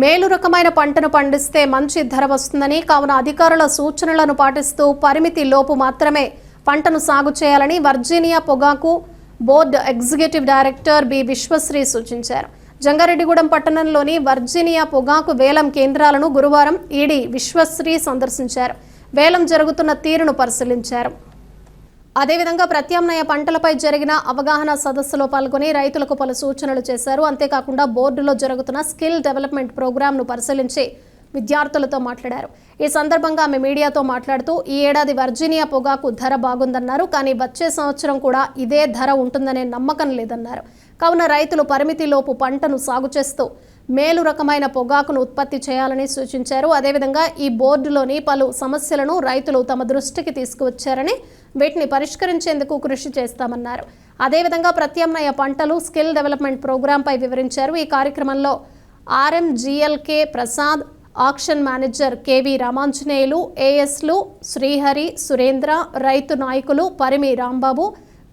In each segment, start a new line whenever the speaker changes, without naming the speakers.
మేలు రకమైన పంటను పండిస్తే మంచి ధర వస్తుందని కావున అధికారుల సూచనలను పాటిస్తూ పరిమితి లోపు మాత్రమే పంటను సాగు చేయాలని వర్జీనియా పొగాకు board executive director B Vishwasri సూచించారు. జంగారెడ్డిగూడెం పట్టణంలోని వర్జీనియా పొగాకు వేలం కేంద్రాలను గురువారం ఈడీ విశ్వశ్రీ సందర్శించారు. వేలం జరుగుతున్న తీరును పరిశీలించారు. అదేవిధంగా ప్రత్యామ్నాయ పంటలపై జరిగిన అవగాహన సదస్సులో పాల్గొని రైతులకు పలు సూచనలు చేశారు. అంతేకాకుండా బోర్డులో జరుగుతున్న స్కిల్ డెవలప్మెంట్ ప్రోగ్రాంను పరిశీలించి విద్యార్థులతో మాట్లాడారు. ఈ సందర్భంగా ఆమె మీడియాతో మాట్లాడుతూ ఈ ఏడాది వర్జీనియా పొగాకు ధర బాగుందన్నారు. కానీ వచ్చే సంవత్సరం కూడా ఇదే ధర ఉంటుందనే నమ్మకం లేదన్నారు. కావున రైతులు పరిమితిలోపు పంటను సాగు చేస్తూ మేలు రకమైన పొగాకును ఉత్పత్తి చేయాలని సూచించారు. అదేవిధంగా ఈ బోర్డులోని పలు సమస్యలను రైతులు తమ దృష్టికి తీసుకువచ్చారని వీటిని పరిష్కరించేందుకు కృషి చేస్తామన్నారు. అదేవిధంగా ప్రత్యామ్నాయ పంటలు స్కిల్ డెవలప్మెంట్ ప్రోగ్రాంపై వివరించారు. ఈ కార్యక్రమంలో ఆర్ఎంజిఎల్కే Prasad auction manager KV Ramanjaneyulu ఏఎస్లు Srihari Surendra రైతు నాయకులు పరిమి రాంబాబు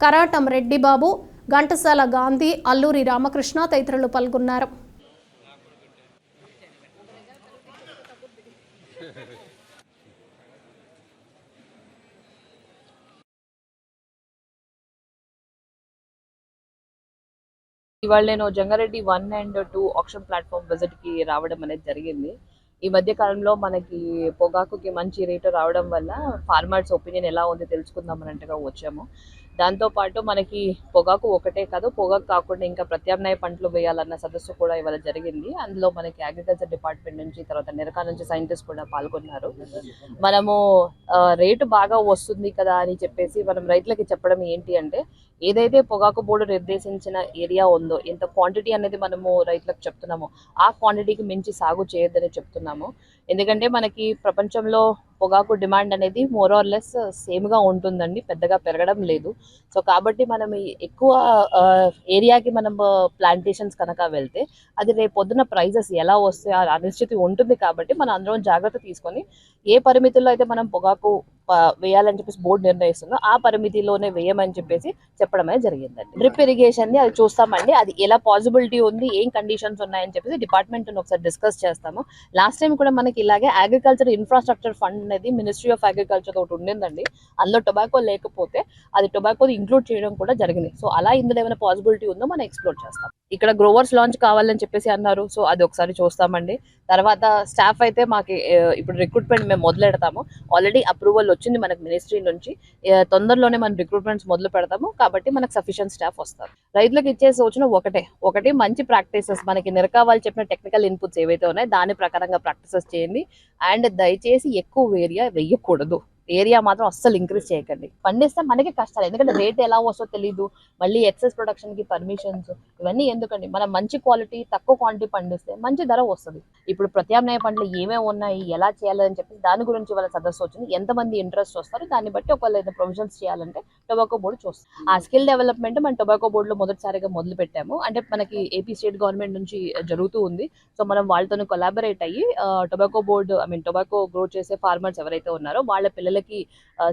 కరాటం రెడ్డిబాబు ఘంటసాల గాంధీ అల్లూరి రామకృష్ణ తదితరులు పాల్గొన్నారు.
ఇవాళ నేను Jangareddy one and two auction platform విజిట్కి రావడం అనేది జరిగింది. ఈ మధ్య కాలంలో మనకి పొగాకుకి మంచి రేటు రావడం వల్ల ఫార్మర్స్ ఒపీనియన్ ఎలా ఉంది తెలుసుకుందాం అన్నట్టుగా వచ్చాము. దాంతో పాటు మనకి పొగాకు ఒకటే కాదు పొగాకు కాకుండా ఇంకా ప్రత్యామ్నాయ పంటలు వేయాలన్న సదస్సు కూడా ఇవాళ జరిగింది. అందులో మనకి అగ్రికల్చర్ డిపార్ట్మెంట్ నుంచి తర్వాత నిరకా నుంచి సైంటిస్ట్ కూడా పాల్గొన్నారు. మనము రేటు బాగా వస్తుంది కదా అని చెప్పేసి మనం రైతులకి చెప్పడం ఏంటి అంటే ఏదైతే పొగాకు బోర్డు నిర్దేశించిన ఏరియా ఉందో ఎంత క్వాంటిటీ అనేది మనము రైతులకు చెప్తున్నామో ఆ క్వాంటిటీకి మించి సాగు చేయొద్దని చెప్తున్నాము. ఎందుకంటే మనకి ప్రపంచంలో పొగాకు డిమాండ్ అనేది మోర్ ఆర్ లెస్ సేమ్గా ఉంటుందండి. పెద్దగా పెరగడం లేదు. సో కాబట్టి మనం ఎక్కువ uh, ఏరియాకి మనం uh, ప్లాంటేషన్స్ కనుక వెళ్తే అది రేపు పొద్దున ప్రైజెస్ ఎలా వస్తాయి ఆ అనిశ్చితి ఉంటుంది కాబట్టి మనం అందరం జాగ్రత్త తీసుకొని ఏ పరిమితుల్లో అయితే మనం పొగాకు వేయాలని చెప్పేసి బోర్డు నిర్ణయిస్తుందో ఆ పరిమితిలోనే వేయమని చెప్పేసి చెప్పడం అనేది జరిగిందండి. డ్రిప్ ఇరిగేషన్ని అది చూస్తామండి. అది ఎలా పాసిబిలిటీ ఉంది ఏం కండిషన్స్ ఉన్నాయని చెప్పేసి డిపార్ట్మెంట్ ఒకసారి డిస్కస్ చేస్తాము. లాస్ట్ టైం కూడా మనకి ఇలాగే అగ్రికల్చర్ ఇన్ఫ్రాస్ట్రక్చర్ ఫండ్ అనేది మినిస్ట్రీ ఆఫ్ అగ్రికల్చర్ ఒకటి ఉండిందండి. అందులో టొబాకో లేకపోతే అది టొబాకో ఇంక్లూడ్ చేయడం కూడా జరిగింది. సో అలా ఇందులో ఏమైనా పాసిబిలిటీ ఉందో మనం ఎక్స్ప్లోర్ చేస్తాం. ఇక్కడ గ్రోవర్స్ లాంచ్ కావాలని చెప్పేసి అన్నారు. సో అది ఒకసారి చూస్తామండి. తర్వాత స్టాఫ్ అయితే మాకు ఇప్పుడు రిక్రూట్మెంట్ మేము మొదలెడతాము ఆల్రెడీ అప్రూవల్ వచ్చింది మనకు మినిస్ట్రీ నుంచి. తొందరలోనే మనం రిక్రూట్మెంట్స్ మొదలు పెడతాము. కాబట్టి మనకు సఫిషియెంట్ స్టాఫ్ వస్తారు. రైతులకు ఇచ్చే సూచన ఒకటే. ఒకటి మంచి ప్రాక్టీసెస్ మనకి నిరకావాలి చెప్పిన టెక్నికల్ ఇన్పుట్స్ ఏవైతే ఉన్నాయో దాని ప్రకారంగా ప్రాక్టీసెస్ చేయండి. అండ్ దయచేసి ఎక్కువ ఏరియా వేయకూడదు. ఏరియా మాత్రం అస్సలు ఇంక్రీజ్ చేయకండి. పండిస్తే మనకి కష్టాలు. ఎందుకంటే రేట్ ఎలా వస్తుందో తెలియదు మళ్ళీ ఎక్సెస్ ప్రొడక్షన్కి పర్మిషన్స్ ఇవన్నీ ఎందుకండి? మనం మంచి క్వాలిటీ తక్కువ క్వాంటిటీ పండిస్తే మంచి ధర వస్తుంది. ఇప్పుడు ప్రత్యామ్నాయ పంటలు ఏమేమి ఉన్నాయి? ఎలా చేయాలని చెప్పి దాని గురించి వాళ్ళ సదస్సు వచ్చింది. ఎంతమంది ఇంట్రెస్ట్ వస్తారు? దాన్ని బట్టి ఒకవేళ ఏదైనా ప్రొవిజన్స్ చేయాలంటే టొబాకో బోర్డు చూస్తాం. ఆ స్కిల్ డెవలప్మెంట్ మన టొబాకో బోర్డులో మొదటిసారిగా మొదలు పెట్టాము. అంటే మనకి ఏపీ స్టేట్ గవర్నమెంట్ నుంచి జరుగుతూ ఉంది. సో మనం వాళ్ళతో కొలాబరేట్ అయ్యి tobacco board I mean tobacco grow చేసే ఫార్మర్స్ ఎవరైతే ఉన్నారో వాళ్ళ పిల్లలు పిల్లలకి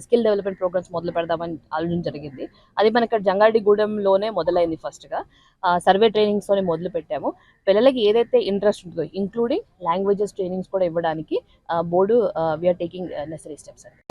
స్కిల్ డెవలప్మెంట్ ప్రోగ్రామ్స్ మొదలు పెడదామని ఆలోచన జరిగింది. అది మన ఇక్కడ జంగారెడ్డిగూడెంలోనే మొదలైంది ఫస్ట్గా సర్వే ట్రైనింగ్స్తోనే మొదలు పెట్టాము. పిల్లలకి ఏదైతే ఇంట్రెస్ట్ ఉంటుందో ఇంక్లూడింగ్ లాంగ్వేజెస్ ట్రైనింగ్స్ కూడా ఇవ్వడానికి board we're taking necessary steps అండి